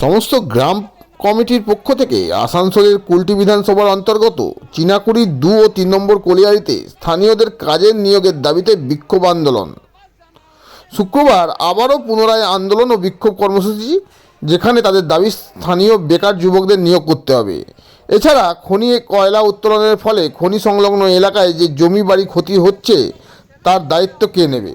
সমস্ত গ্রাম কমিটির পক্ষ থেকে আসানসোলের কুলটি বিধানসভার অন্তর্গত চিনাকুড়ির দু ও তিন নম্বর কলিয়ারিতে স্থানীয়দের কাজের নিয়োগের দাবিতে বিক্ষোভ আন্দোলন। শুক্রবার আবারও পুনরায় আন্দোলন ও বিক্ষোভ কর্মসূচি, যেখানে তাদের দাবি স্থানীয় বেকার যুবকদের নিয়োগ করতে হবে। এছাড়া খনি কয়লা উত্তোলনের ফলে খনি সংলগ্ন এলাকায় যে জমি বাড়ি ক্ষতি হচ্ছে, তার দায়িত্ব কে নেবে?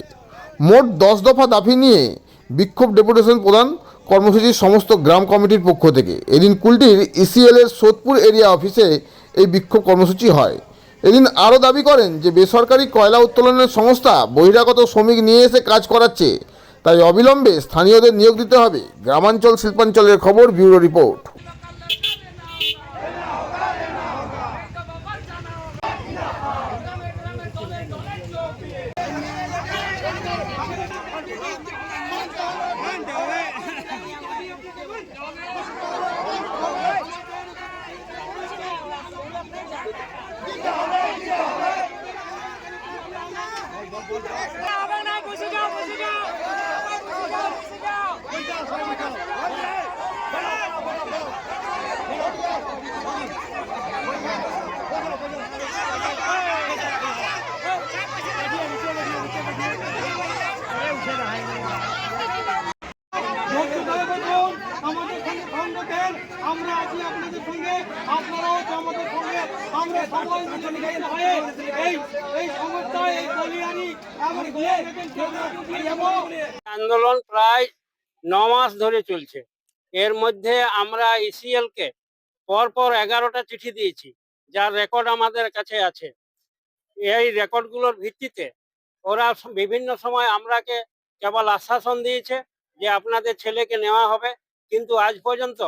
মোট দশ দফা দাবি নিয়ে বিক্ষোভ ডেপুটেশন প্রদান কর্মসূচির সমস্ত গ্রাম কমিটির পক্ষ থেকে। এদিন কুলটির ইসিএল এর সোদপুর এরিয়া অফিসে এই বিক্ষোভ কর্মসূচি হয়। এদিন আরও দাবি করেন যে, বেসরকারি কয়লা উত্তোলনের সংস্থা বহিরাগত শ্রমিক নিয়ে এসে কাজ করাচ্ছে। তাই অবিলম্বে স্থানীয়দের নিয়োগ দিতে হবে। গ্রামাঞ্চল শিল্পাঞ্চলের খবর, ব্যুরো রিপোর্ট। আমরা আছি আপনাদের সঙ্গে, আপনারাও আমাদের সঙ্গে। আমরা সবাই হয়ে এই এই সমস্যায় এই এবং আন্দোলন প্রায় ন মাস ধরে চলছে। এর মধ্যে আমরা ইসিএল কে পরপর এগারোটা চিঠি দিয়েছি, যার রেকর্ড আমাদের কাছে আছে। এই রেকর্ডগুলোর ভিত্তিতে ওরা বিভিন্ন সময় আমরাকে কেবল আশ্বাসন দিয়েছে যে আপনাদের ছেলেকে নেওয়া হবে, কিন্তু আজ পর্যন্ত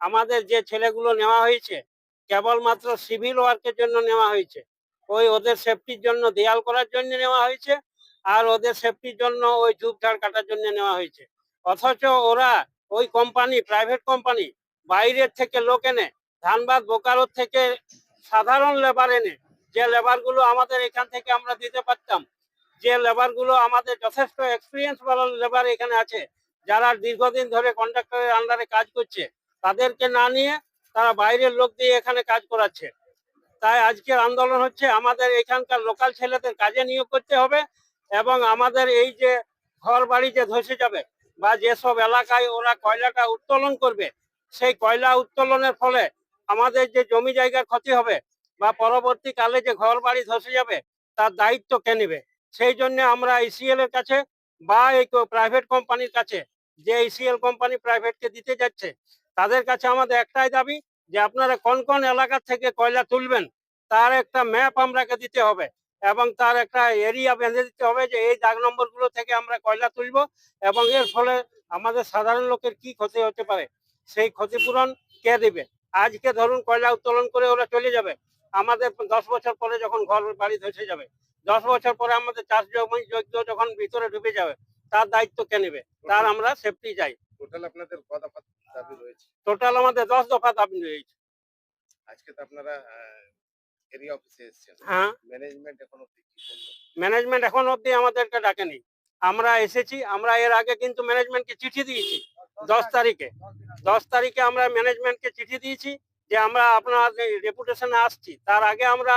আমাদের যে ছেলেগুলো নেওয়া হয়েছে, কেবলমাত্র সিভিল ওয়ার্কের জন্য নেওয়া হয়েছে। ওই ওদের সেফটির জন্য দেয়াল করার জন্য নেওয়া হয়েছে, আর ওদের সেফটির জন্য ওই ঝুপঝাড় কাটার জন্য নেওয়া হয়েছে। অথচ ওরা ওই কোম্পানি প্রাইভেট কোম্পানি বাইরের থেকে লোক এনে, ধানবাদ বোকারো থেকে সাধারণ লেবার এনে, যে লেবারগুলো আমাদের এখান থেকে আমরা দিতে পারতাম, যে লেবারগুলো আমাদের যথেষ্ট এক্সপিরিয়েন্স ভালো লেবার এখানে আছে, যারা দীর্ঘদিন ধরে কন্ট্রাক্টরের আন্ডারে কাজ করছে তাদেরকে না নিয়ে তারা বাইরের লোক দিয়ে এখানে কাজ করাচ্ছে। তাই আজকের আন্দোলন হচ্ছে আমাদের এখানকার লোকাল ছেলেদের কাজে নিয়োগ করতে হবে এবং আমাদের এই যে ঘর বাড়ি যে ধসে যাবে বা যেসব এলাকায় ওরা কয়লাটা উত্তোলন করবে, সেই কয়লা উত্তোলনের ফলে আমাদের যে জমি জায়গার ক্ষতি হবে বা পরবর্তীকালে যে ঘর বাড়ি ধসে যাবে, তার দায়িত্ব কে নেবে? সেই জন্য আমরা ইসিএল এর কাছে বা এই প্রাইভেট কোম্পানির কাছে যে ইসিএল কোম্পানি প্রাইভেটকে দিতে যাচ্ছে তাদের কাছে আমাদের একটাই দাবি যে আপনারা কোন কোন এলাকা থেকে কয়লা তুলবেন তার একটা ম্যাপ আমরাকে দিতে হবে এবং তার একটা এরিয়া বেঁধে দিতে হবে যে এই দাগ নম্বরগুলো থেকে আমরা কয়লা তুলবো এবং এর ফলে আমাদের সাধারণ লোকের কি ক্ষতি হতে পারে সেই ক্ষতিপূরণ কে দেবে? আজকে ধরুন কয়লা উত্তোলন করে ওরা চলে যাবে আমাদের দশ বছর পরে যখন ঘর বাড়ি ধসে যাবে দশ বছর পরে আমাদের চাষ জমি যজ্ঞ যখন ভিতরে ঢুকে যাবে তার দায়িত্ব কে নেবে? তার আমরা সেফটি চাই। টোটাল আপনাদের দাবি রয়েছে। টোটাল আমাদের দশ দফা দাবি রয়েছে। আজকে তো আপনারা এরিয়া অফিসে এসেছেন। হ্যাঁ। ম্যানেজমেন্ট এখন অব্দি কি করল ম্যানেজমেন্ট এখন অবধি আমাদেরকে ডাকেনি। আমরা এসেছি আমরা এর আগে কিন্তু ম্যানেজমেন্টকে চিঠি দিয়েছি। দশ তারিখে। দশ তারিখে আমরা ম্যানেজমেন্টকে চিঠি দিয়েছি যে আমরা আপনার রেপুটেশনে আসছি তার আগে আমরা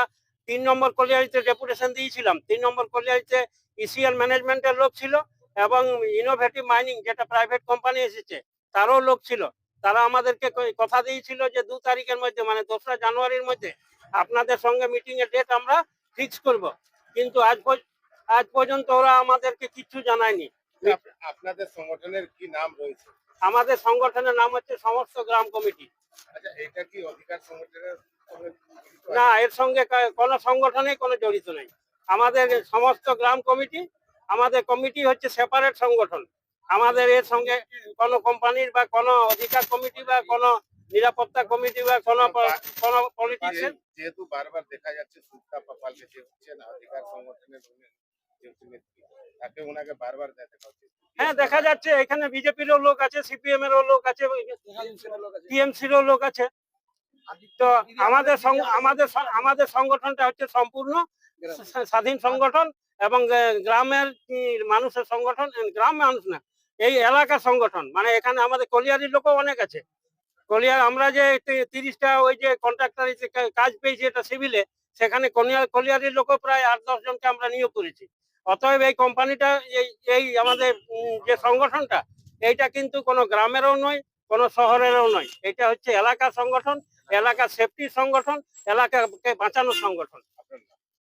তিন নম্বর কলিয়ারিতে রেপুটেশন দিয়েছিলাম। তিন নম্বর কলিয়ারিতে ইসিএল ম্যানেজমেন্টের লোক ছিল এবং ইনোভেটিভ মাইনিং যেটা প্রাইভেট কোম্পানি এসেছে তারও লোক ছিল। তারা আমাদেরকে কথা দিয়েছিল যে দু তারিখের মধ্যে মানে দোসরা জানুয়ারির মধ্যে আপনাদের সঙ্গে মিটিং এর ডেট আমরা ফিক্স করব। কিন্তু আজ আজ পর্যন্ত ওরা আমাদেরকে কিচ্ছু জানায়নি। আপনাদের সংগঠনের কি নাম রয়েছে? আমাদের সংগঠনের নাম হচ্ছে সমস্ত গ্রাম কমিটি। আচ্ছা এটা কি অধিকার সংগঠনের? না এর সঙ্গে কোনো সংগঠনে কোনো জড়িত নেই। আমাদের সমস্ত গ্রাম কমিটি আমাদের কমিটি হচ্ছে সেপারেট সংগঠন। আমাদের এর সঙ্গে কোনো কোম্পানির বা কোনো অধিকার কমিটি বা কোনো নিরাপত্তা কমিটি বা কোনো কোনো পলিটিক্সের যেহেতু বারবার দেখা যাচ্ছে সুস্তা পাপালকে যে হচ্ছেন অধিকার সংগঠনের তাকে ওনাকে বারবার দেখা হচ্ছে হ্যাঁ দেখা যাচ্ছে এখানে বিজেপিরও লোক আছে সিপিএম এরও লোক আছে টিএমসিরও লোক আছে। তো আমাদের সং- আমাদের আমাদের সংগঠনটা হচ্ছে সম্পূর্ণ স্বাধীন সংগঠন এবং গ্রামের মানুষের সংগঠন গ্রাম মানুষ না। এই এলাকা সংগঠন মানে এখানে আমাদের কলিয়ারির লোকও অনেক আছে। কলিয়ার, আমরা যে তিরিশটা ওই যে কন্ট্রাক্টর কাজ পেয়েছি এটা সিভিলে সেখানে কলিয়ার কলিয়ারির লোকও প্রায় আট, দশ জনকে আমরা নিয়োগ করেছি। অতএব এই কোম্পানিটা এই এই আমাদের যে সংগঠনটা, এইটা কিন্তু কোনো গ্রামেরও নয়, কোনো শহরেরও নয়। এটা হচ্ছে এলাকা সংগঠন, এলাকা সেফটি সংগঠন, এলাকাকে বাঁচানোর সংগঠন।